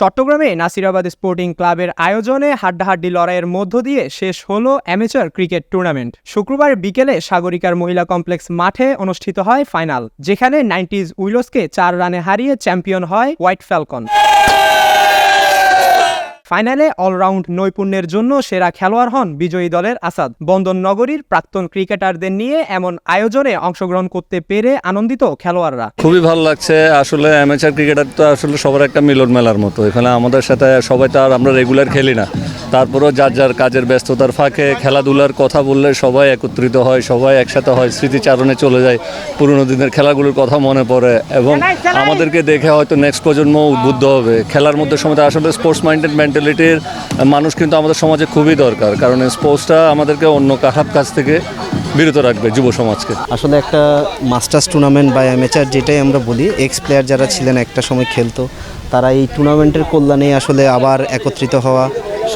চট্টগ্রামে নাসিরাবাদ স্পোর্টিং ক্লাবের আয়োজনে হাড্ডাহাড্ডি লড়াইয়ের মধ্য দিয়ে শেষ হলো অ্যামেচার ক্রিকেট টুর্নামেন্ট। শুক্রবার বিকেলে সাগরিকার মহিলা কমপ্লেক্স মাঠে অনুষ্ঠিত হয় ফাইনাল, যেখানে নাইনটিজ উইলসকে চার রানে হারিয়ে চ্যাম্পিয়ন হয় হোয়াইট ফ্যালকন। ফাইনালে অলরাউন্ড নৈপুণ্যের জন্য সেরা খেলোয়াড় হন বিজয়ী দলের আসাদ। বন্দন নগরীর প্রাক্তন ক্রিকেটারদের নিয়ে এমন আয়োজনে অংশগ্রহণ করতে পেরে আনন্দিত খেলোয়াড়রা। খুবই ভালো লাগছে। আসলে অ্যামেচার ক্রিকেটার তো আসলে সবার একটা মিলন মেলার মতো। এখানে আমাদের সাথে সবাই তো আর আমরা রেগুলার খেলি না। তারপরেও যার যার কাজের ব্যস্ততার ফাঁকে খেলাধুলার কথা বললে সবাই একত্রিত হয় সবাই একসাথে হয় স্মৃতিচারণে চলে যায়। পুরনো দিনের খেলাগুলোর কথা মনে পড়ে এবং আমাদেরকে দেখে হয়তো নেক্সট প্রজন্ম উদ্বুদ্ধ হবে। খেলার মধ্যে সময় আসলে স্পোর্টস মাইন্ডেড মেন্টালিটির মানুষ কিন্তু আমাদের সমাজে খুবই দরকার কারণ স্পোর্টসটা আমাদেরকে অন্য খারাপ কাজ থেকে বিরত রাখবে যুব সমাজকে। আসলে একটা মাস্টার্স টুর্নামেন্ট বা অ্যামেচার যেটাই আমরা বলি এক্স প্লেয়ার যারা ছিলেন একটা সময় খেলতো তারা এই টুর্নামেন্টের কল্যাণে আসলে আবার একত্রিত হওয়া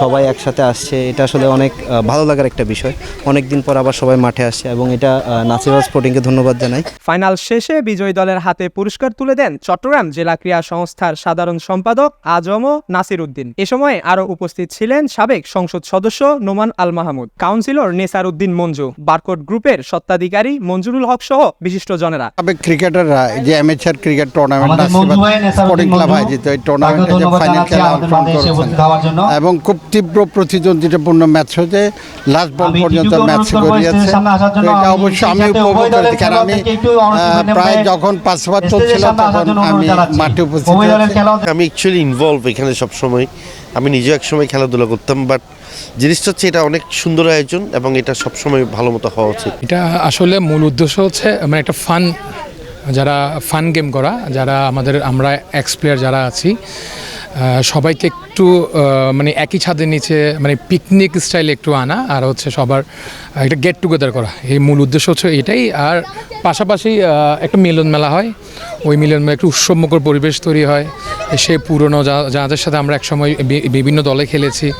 সবাই একসাথে আসছে। এটা আসলে অনেক ভালো লাগার একটা বিষয়। অনেক দিন পর আবার সবাই মাঠে আসছে এবং এটা নাসিবাজ স্পোর্টিংকে ধন্যবাদ জানাই। ফাইনাল শেষে বিজয়ী দলের হাতে পুরস্কার তুলে দেন চট্টগ্রাম জেলা ক্রীড়া সংস্থার সাধারণ সম্পাদক আজম নাসির উদ্দিন এ সময় আরও উপস্থিত ছিলেন সাবেক সংসদ সদস্য নোমান আল মাহমুদ কাউন্সিলর নেসার উদ্দিন মঞ্জু বারকোট গ্রুপের সত্ত্বাধিকারী মঞ্জুরুল হক সহ বিশিষ্ট জনেরা সাবেক ক্রিকেটাররা যে অ্যামেচার ক্রিকেট টুর্নামেন্ট আমাদের মঞ্জু ভাই, নেসারউদ্দিন স্পোর্টিং ক্লাব মঞ্জু, আয়োজিত এই টুর্নামেন্টে যে ফাইনাল খেলা। এবং খুব তীব্র প্রতিদ্বন্দ্বিতাপূর্ণ ম্যাচ হয়েছে লাস্ট বল পর্যন্ত ম্যাচ গড়িয়েছে। এটা আমি অবশ্যই আমি উপভোগ করেছি কারণ আমি প্রায় যখন পাঁচ বার স্টেজের চলছিল তখন আমি মাঠে উপস্থিত আমি অ্যাকচুয়ালি ইনভলভ এখানে সবসময়। আমি নিজেও একসময় খেলাধুলা করতাম বাট জিনিসটা হচ্ছে এটা অনেক সুন্দর আয়োজন এবং এটা সবসময় ভালো মতো হওয়া উচিত। এটা আসলে মূল উদ্দেশ্য হচ্ছে মানে একটা ফান যারা ফান গেম করা যারা আমাদের আমরা এক্স প্লেয়ার যারা আছি সবাইকে একটু মানে একই ছাদের নিচে মানে পিকনিক স্টাইলে একটু আনা আর হচ্ছে সবার একটা গেট টুগেদার করা। এই মূল উদ্দেশ্য হচ্ছে এটাই। আর পাশাপাশি একটা মিলন মেলা হয়। ওই মিলন মেলা একটু উৎসবমুখর পরিবেশ তৈরি হয়। সে পুরনো যা- যাদের সাথে আমরা একসময় বি- বিভিন্ন দলে খেলেছি।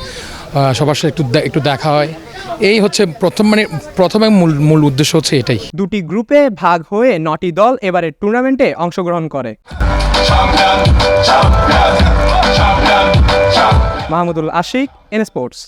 সবার সাথে একটু একটু দেখা হয়। এই হচ্ছে প্রথম মানে প্রথমে মূল মূল উদ্দেশ্য হচ্ছে এটাই। দুটি গ্রুপে ভাগ হয়ে নটি দল এবারের টুর্নামেন্টে অংশগ্রহণ করে। Mahmudul Ashiq N sports